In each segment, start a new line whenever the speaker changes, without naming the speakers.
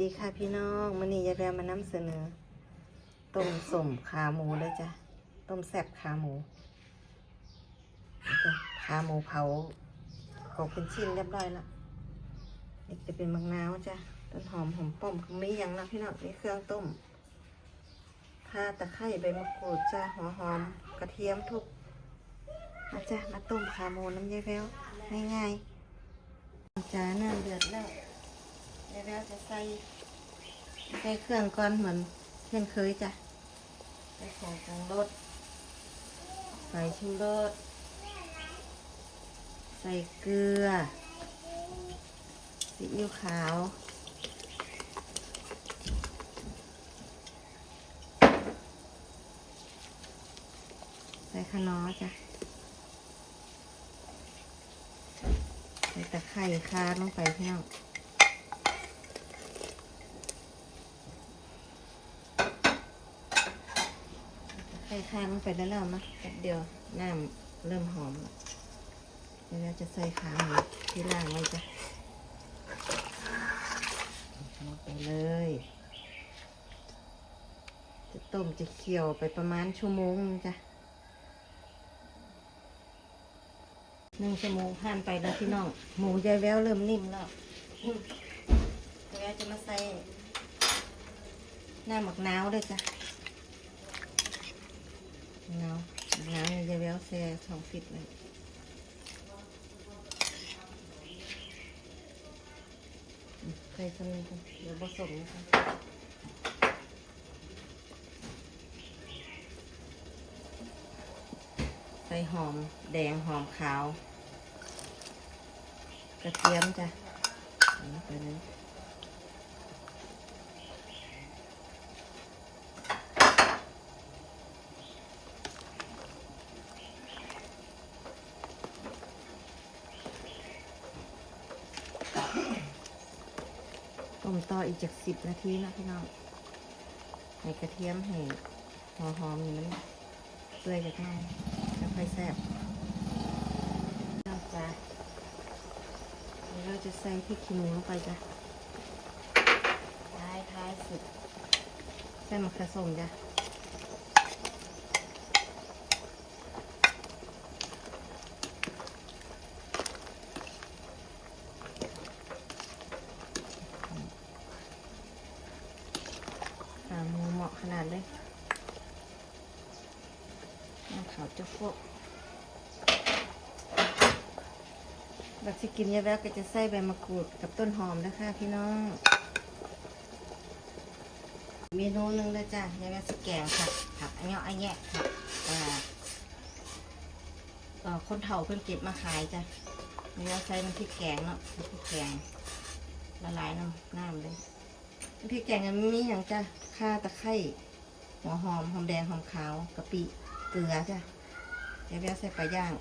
ดีค่ะพี่น้องมื่อนี้ยายแววมานำเสนอ ต้มสมขาหมูเลยจ้ะ ต้มแซ่บขาหมูจ้ะขาหมูเผาเผาเป็นชิ้นเรียบร้อยแล้วนี่จะเป็นมะนาวจ้ะ ต้นหอมหอมป้อมมีอย่างละพี่น้องนี่เครื่องต้มข่าตะไคร้ใบมะกรูดจ้ะหัวหอม กระเทียมทุกมาจ้ะมาต้มขาหมูน้ำยายแววง่ายๆจ้าน้ำเดือดแล้วเดี๋ยวเราจะใส่ ใส่เครื่องก่อนเหมือนเช่นเคยจ้ะใส่ของปรุงรสใส่ชูรสใส่เกลือซีอิ๊วขาวใส่ขนอจ้ะใส่ตะไคร้คาลงไปพี่น้อง ใส่ข้างลงไปแล้วแล้วมั้ยแป๊บเดียวน้ำเริ่มหอมแล้วเดี๋ยวเราจะใส่ขาหมูที่ล่างไว้จ้ะลงไปเลย จะต้มจะเคี่ยวไปประมาณชั่วโมงจ้ะหนึ่งชั่วโมงผ่านไปแล้วพี่น้อง หมูยายแววเริ่มนิ่มแล้วอืมเดี๋ยวจะมาใส่หน้าหมักน้าวเนี่ยจ้ะ แววแซ่สองฟิตเลยใส่คนนี้ก่อนเดี๋ยวผสมกันใส่หอมแดงหอมขาวกระเทียมจ้ะไปเลย ต่ออีกจากสิบนาทีนะพี่น้องให้กระเทียมให้หัวหอมนี่มันเปื่อยจากน้อยแล้วค่อยแซ่บเราจะเดี๋ยวเราจะใส่พริกขี้หนูลงไปจ้ะท้ายท้ายสุดใส่มะเขือส้มจ้ะ ขาหมูเหมาะขนาดเลยน้ำขาวจะพวกแบบที่ กินเยอะแล้วก็จะใส่ใบมะกรูดกับต้นหอมนะคะพี่น้อง เมนูหนึ่งเลยจ้ะยายแม่สแกงค่ะผักอันเนี้ยอันแยะค่ะคนเฒ่าเพิ่นเก็บมาขายจ้ะยายแม่ใส่น้ำพริกแกงเนาะน้ำพริกแกงละลายน้ำน้ำเลยพริกแกงมันมีอย่างจ้ะข่าตะไคร้หัวหอมหอมแดงหอมขาวกะปิเกลือจ้ะเดี๋ยวใส่ปลาย่าง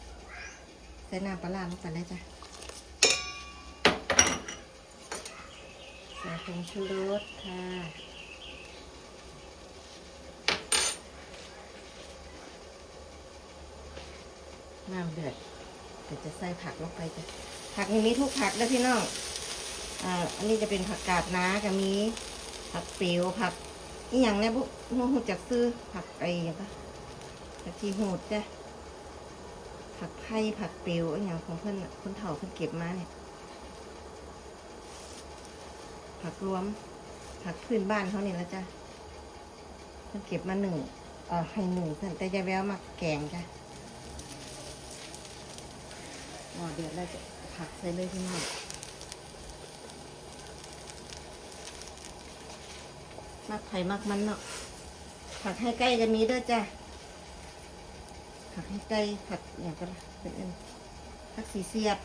ใส่น้ำปลาร้าลงไปเลยจ้ะ ใส่ผงชูรสค่ะน้ำเดือดเดี๋ยวจะใส่ผักลงไปจ้ะผักมีทุกผักเลยพี่น้องอ่าอันนี้จะเป็นผักกาดน้ากับมีผักเปียวผักอีหยังเนี่ยบุหัวหูจักซื้อผักไอ้ยังปะผักชีหูดจ้ะผักไผ่ผักเปียวอีหยังของเพื่อนคนเฒ่าเพิ่อนเก็บมาเนี่ย ผักรวม ผักพื้นบ้านเขาเนี่ยละจ้ะเพิ่นเก็บมาหนึ่งเอ่อให้หนึ่งเพิ่นแต่ยายแววมาแกงจ้ะอ๋อเดี๋ยวเราจะผักใส่เลยพี่น้องมักไผ่มักมันเนาะผักให้ใกล้จะมีด้วยจ้ะผักให้ใกล้ผักอย่างก็เป็นเอินผักสีเสียบ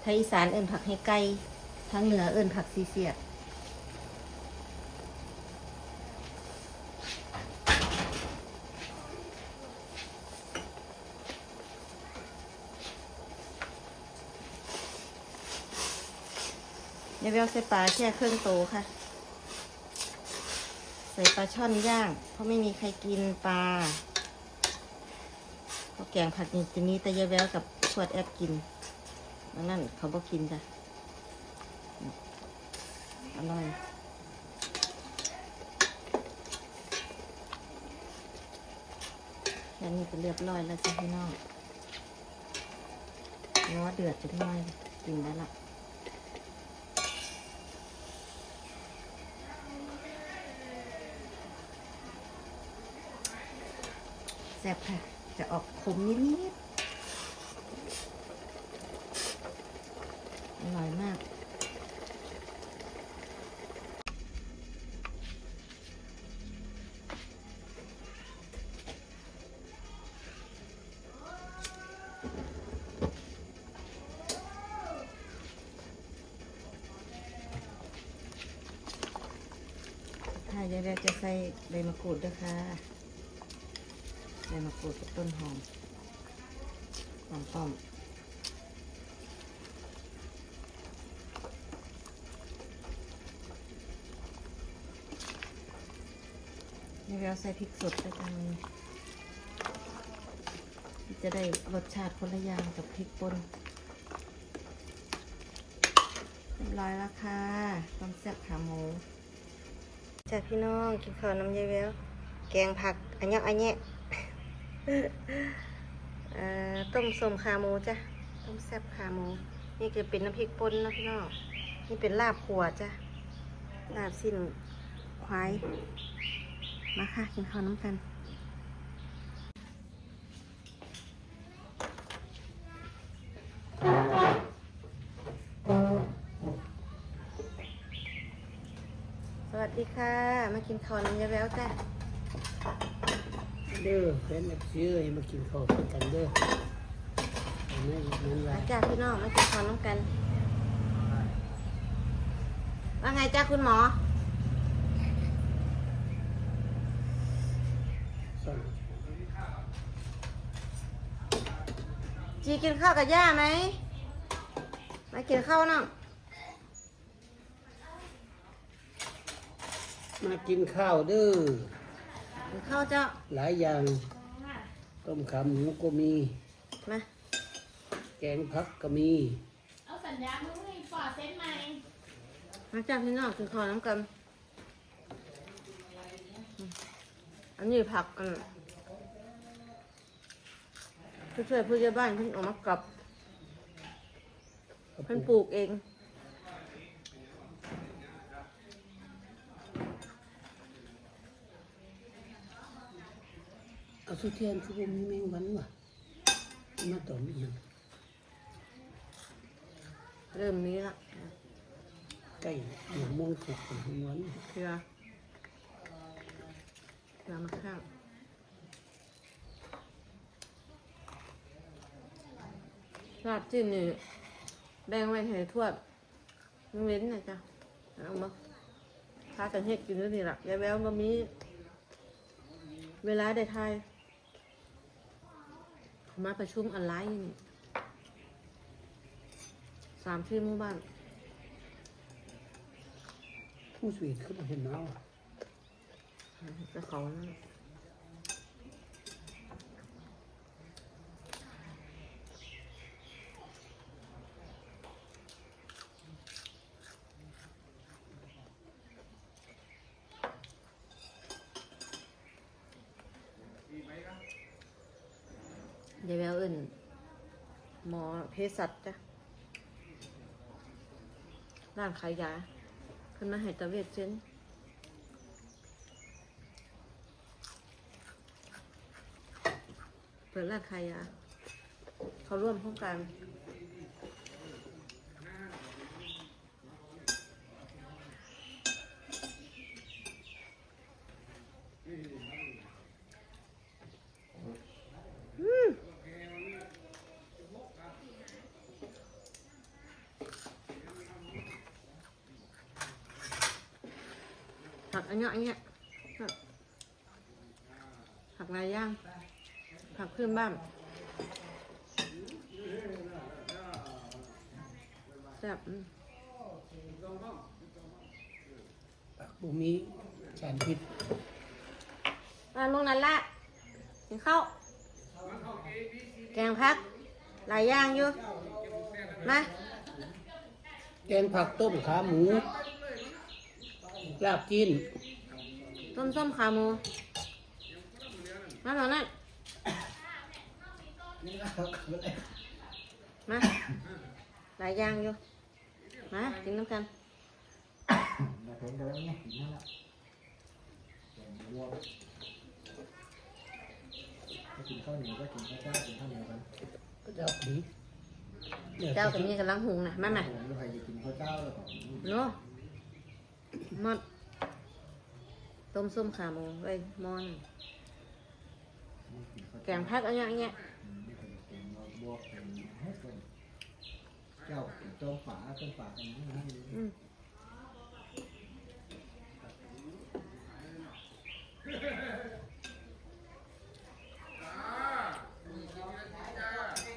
ไทยอีสานเอินผักให้ใกล้ ทางเหนือเอินผักสีเสียบยายเบลใส่ปลาแช่เครื่องโตค่ะ ใส่ปลาช่อนย่าง เพราะไม่มีใครกินปลาเพราแกงผัดนี่จะมีแต่ยาแววกับชวดแอดกินนั้นเขาบอกกินจ้ะ อร่อยแค่นี้ก็เรียบร้อยแล้วจ้ะพี่น้องเนื้อเดือดจะน้อยกินได้ละแซ่บค่ะ จะออกขมนิดๆ อร่อยมาก ดี๋ยวเราจะใส่ใบมะกรูดด้วยค่ะใบมะกรูดกับต้นหอมหอมป้มเดี๋ยวเราใส่พริกสดด้วยกันนี้จะได้รสชาติคนละอย่างกับพริกป่นเรียบร้อยแล้วค่ะต้มแซ่บขาหมู จ้าพี่น้องกินข้าวน้ำยายแววแกงผักอันยะอันแยะต้มส้มขาหมูจ้ะต้มแซ่บขาหมู นี่คือเป็นน้ำพริกป่นนะพี่น้องนี่เป็นลาบขัวจ้ะลาบสิ้นควายมาค่ะกินข้าวน้ำกัน ดีค่ะ มากินข้าวน้ำยายแววจ้ะ
เด้อแฟนเอฟซีเอ้ยมากินข้าวด้วยกันเด้ออันนั้นนั้นว่า
มาจ้าพี่น้องมากินข้าวน้ำกัน ว่าไงจ้าคุณหมอ
สอน
จีกินข้าวกับย่าไหมมากินข้าวน้อง
มากินข้าวเด้อ
กินข้าวเจ้า
หลายอย่าง ต้มขาหมูก็มี
มา
แกงผักก็มี
เอาสัญญาณมือให้ฟอร์เซ็นใหม่
มาจ้าพี่น้องกินข้าวน้ำกัน อันนี้ผักอันผู้ช่วยผู้ใหญ่บ้านเพิ่งเออกมากับเพิ่นปลูกเอง
เอา สุเทียนคือบ่มีแมงวันว่ะมาต่อมีหยัง
เริ่มนี้ละ
ไก่หมูมงสุกของวัน
เกลือเกลือมาข้างลาบจิ้นี่แบ่งไว้ให้ทวดมึงเว้นนะจ๊ะเอามาพากันเฮ็ดกินด้วยนี่ล่ะยายแววก็มี เวลาได้ทาย มาประชุมออนไลน์อยู่นี่สามที่หมู่บ้าน
ผู้สวีทเขาบ่เห็นเนาะ
จะเขานั่น เดี๋ยวแววอื่นหมอเภสัชจ้ะร้านขายยาขึ้นมาให้ตะเวทเซนเปิดร้านขายยา เขาร่วมโครงการอืม ผักอันเนี้ยอันเนี้ยผักผักลายย่าง ผักพื้นบ้านแซ่บอืม
ปักบ่มีสารพิษ
มาลงนั้นละกินข้าวแกงพักหลายอย่างอยู่มา
แกงผักต้มขาหมู ลาบกิน
ต้มส้มขาหมูมาหน่อยนั่นมาหลายอย่างอยู่ มากินน้ำกัน
มาถึงกันแล้วเนี่ยถึงนั่นแล้วแกงวัวถ้ากินข้าวเหนียวก็กินข้าวเจ้ากินข้าวเหนียวกัน
ก็จะเอาดีเนี่ย
เจ้ากับนี่กำลังหุงนะมาไหม
ผมจะใครจะกินข้าวเจ้าแล้วก็
เนาะหมด ต้มส้มขาหมูไว้หมอนแกงพักอะไรอย่างเงี้ย
แกงวัวแกงให้คนเจ้าต้มฝาต้มฝากันนี่นะ
อืม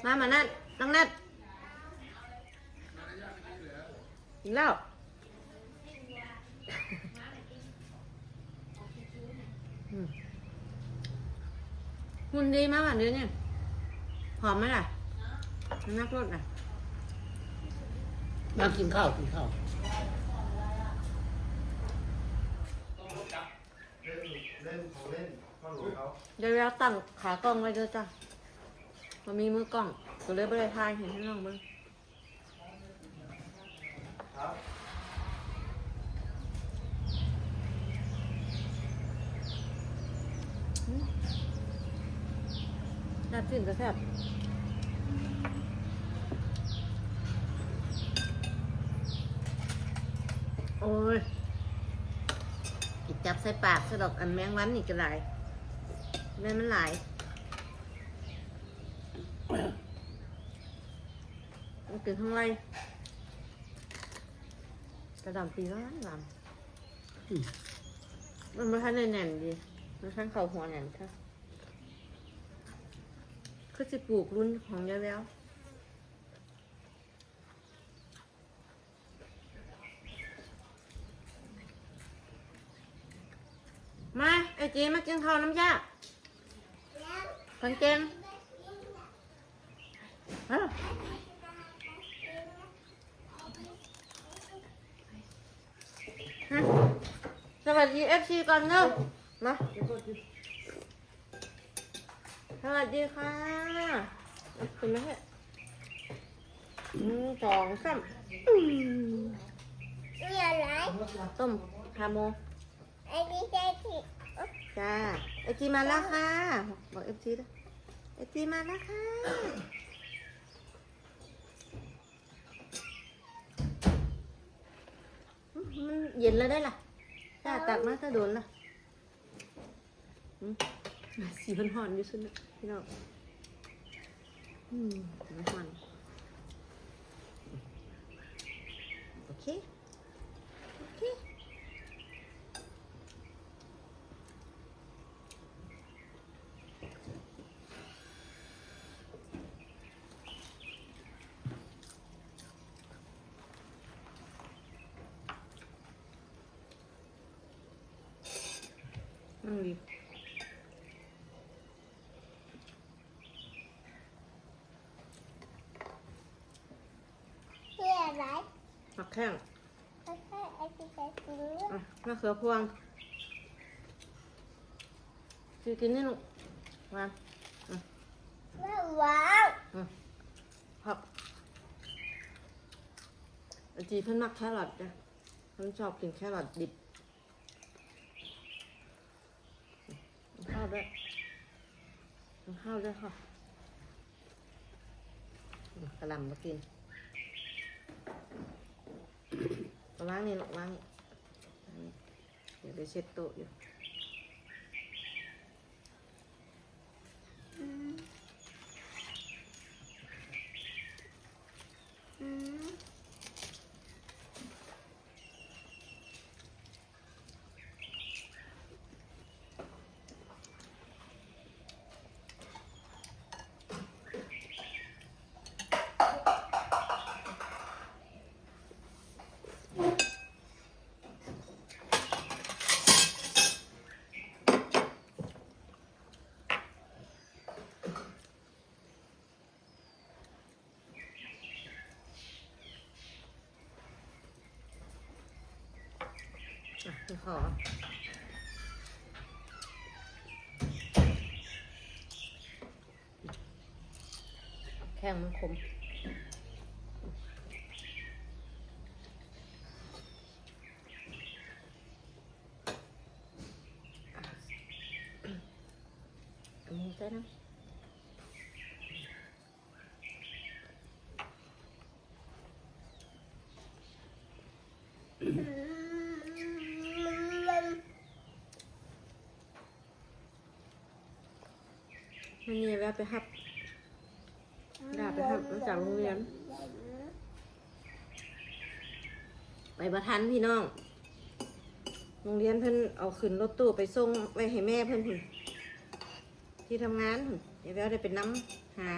มามานั่นนั่งนั่นกินแล้ว อืมหุ่น ดีมากอะเดี๋ยวนี้หอมไหมล่ะนักรสอะ
มากินข้าวกินข้าว
เล่นเขาเล่นข้าวหลวงเขา
เดี๋ยวเราตั้งขากล้องไว้ด้วยจ้ะมันมีมือกล้องก็เลยไม่ได้ถ่ายเห็นให้น้องเบิ่ง
ครับ
ซ่บสิ้นก็แซ่บโอ้ยกิจับใส่ปากสะดอกอันแมงวันนี่ก็หลายแม่มันหลายมันกินทั้งไรกระดำปีร้อนล
อืมำ
มันไม่ทันได้แน่นดีมันทันเข่าหัวแน่นค่ะ คือสิปลูกรุ่นของยายแล้วมาไอจีมากินข้าวน้ำยาคนเก่งเอ้าฮะสวัสดีเอฟซีก่อนเนอะมา สวัสดีค่ะเอาคุณมาให้หนึ่งสองสามอืม
นี่อะไร
ต้มขาโม
ไอ้นี่ใช่ที่
จ้าไอจีมาแล้วค่ะ บอกเอฟซีด้วยไอจีมาแล้วค่ะอืมมันเย็นแล้วได้ล่ะจ้าตักมาถ้าโดนล่ะอืม สีมันหอนอยู่สุดนะพี่น้องอืมมันหอนโอเค โอเคนั่งดี
นี่อะไร
หัก แข้ง
มะ
เขือพวงซื้อกินนี่ลูกวาง
ไม่ว้าว
ผักอจีเพิ่นมักแครอทจ้ะเพิ่นชอบกินแครอทดิบข้าวด้วยข้าวด้วยค่ะกระลำมากิน วางนี่ลูกวางนี่เดี๋ยวไปเช็ดโต๊ะอยู่อืม ขอแข้งมันคมอันนี้ก็นะมั นนี่แวะไปหับดาไปหับมาจากโรงเรียน ไปประทันพี่น้อง โรงเรียนเพิ่นเอาขึ้นรถตู้ไปส่งไว้ให้แม่เพิ่นพุ่นที่ทำงานพุ่นเดี๋ยวแววได้เป็นน้ำหา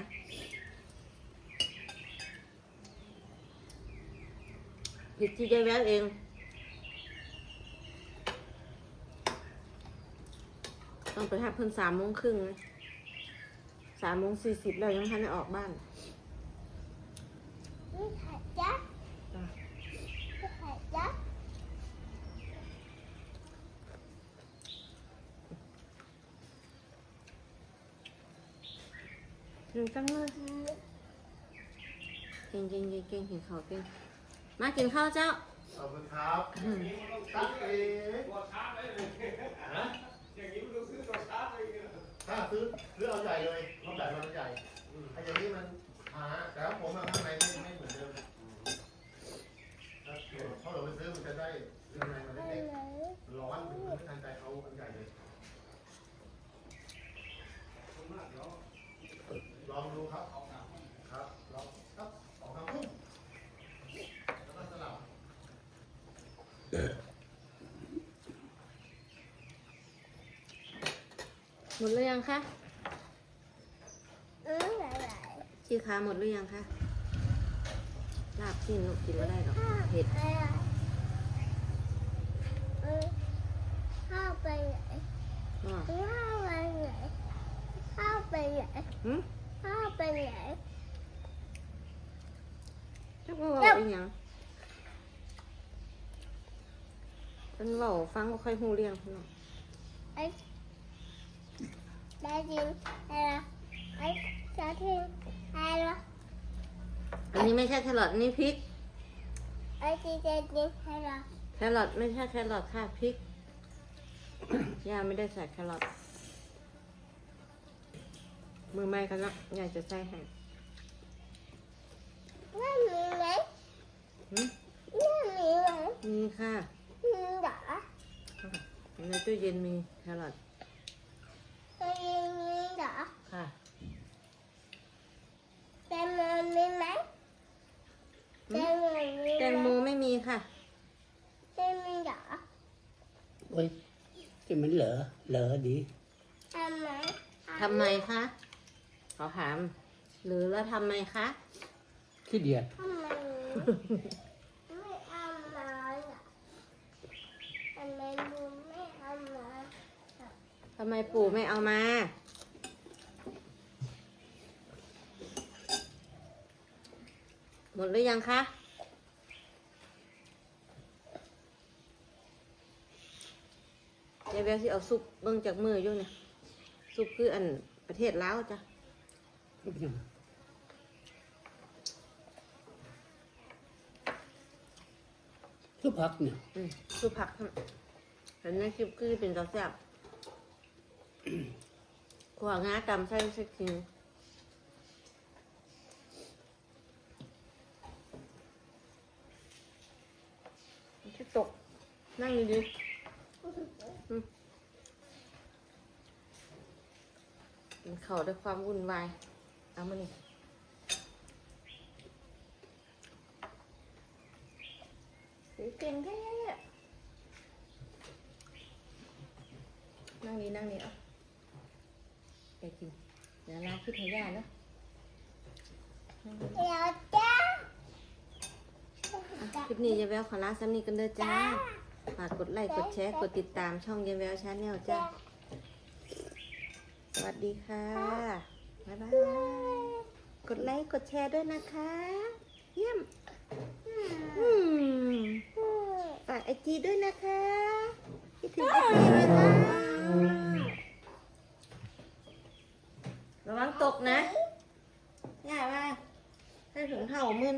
ผิดที่ใจแววเองต้องไปหับเพิ่นสามโมงครึ่งนะ สามโมงสี่สิบแล้วยังทันได้ออกบ้าน
นี่ไข่จ๊ะ
จ้ะ
นี่ไข่จ๊ะ
ถึงจังเลยเก่งเก่งเก่งเก่งเห็นเขาวเก่งมากินข้าวเจ้า
ขอบคุณครับตั้งเอง ถ้าซื้อซื้อเอาใหญ่เลยเอาแบบมันใหญ่ไอ้อย่างนี้มันหาแต่ว่าผมอะข้างในไม่ไม่เหมือนเดิมถ้าเพราะเราไปซื้อมันจะได้ข้างในมัน
ไป
เล็กๆร้อนมันไม่ทันใจเอาอันใหญ่เลยลองดูครับ ลองครับออกทางพุ่งแล้วก็สลับ
หมดหรือยังคะ
อืมไหนไหน
ชีขาหมดหรือยังคะลาบสิ้นลูกกินไม่ได้หรอกเผ็ด
อะไรอืมข้าวไปไหน
อ๋อ
ข้าวไปไหนข้าวไปไหน
หืม
ข้าวไปไหน
จักว่าเว่าอีหยังเป็นเว่าฟังก็ค่อยหูเรื่องพี่น้อง
ไอ้ได้ยินอะไรไอ้ จะทิ้งอะไร
อันนี้ไม่ใช่แครอทอันนี้พริก
ไอ้ที่จะทิ้งอะไร
แครอทไม่ใช่แครอทค่ะพริก ย่าไม่ได้ใส่แครอทมือไม้กันนะยายจะใส่ให้
ไม่มีไหม
หืม
ไม่มีไหม
มีค่ะ
มีเหรอ
ในตู้เย็นมีแครอท
ไม่มีเหรอ
ค่ะ
แตงโมมีไหมแตงโมมีไหม
แตงโมไม่มีค่ะ
ไม่มีเหรอ
โอ้ยที่มันเหลอเหลอดี
ทำไม
ทำไมคะ ขอถาม หรือแล้วทำไมคะ
ขี้เดียด
ทำไมไม่เอามาเหรอทำไมลุงไม่เอามา
ทำไมปู่ไม่เอามา หมดหรือยังคะยายแววสิเอาซุปเบิ่งจากมืออยู่เนี่ย ซุปคืออันประเทศลาวจ้ะ
ทุกอย่างทุกพักเนี่ย
อืมซุปผักครับเห็นในคลิปคือเป็นกระแซบ ขวางากำใส่สักทีมันตก นั่งดีๆอืมกินข้าด้วยความวุ่นวาย เอามานี่เก่งแท้นั่งนี่นั่งนี่เอาไป กิน เดี๋ยวลาคิดให้ย่าเนาะนั่งนี่
เดี๋ยวจ้า
อะคลิปนี้ยายแววขอลาซ้ำนี้กันเด้อจ้าฝากกดไลค์กดแชร์กดติดตามช่องยายแววชาแนลจ้าสวัสดีค่ะบ๊ายบายกดไลค์กดแชร์ด้วยนะคะ เยี่ยมอืม
อืม
ไปากไอจีด้วยนะคะคิดถึงไอจีไหมคะ ระวังตกนะ อย่าว่าถ้าถึงเห่ามึน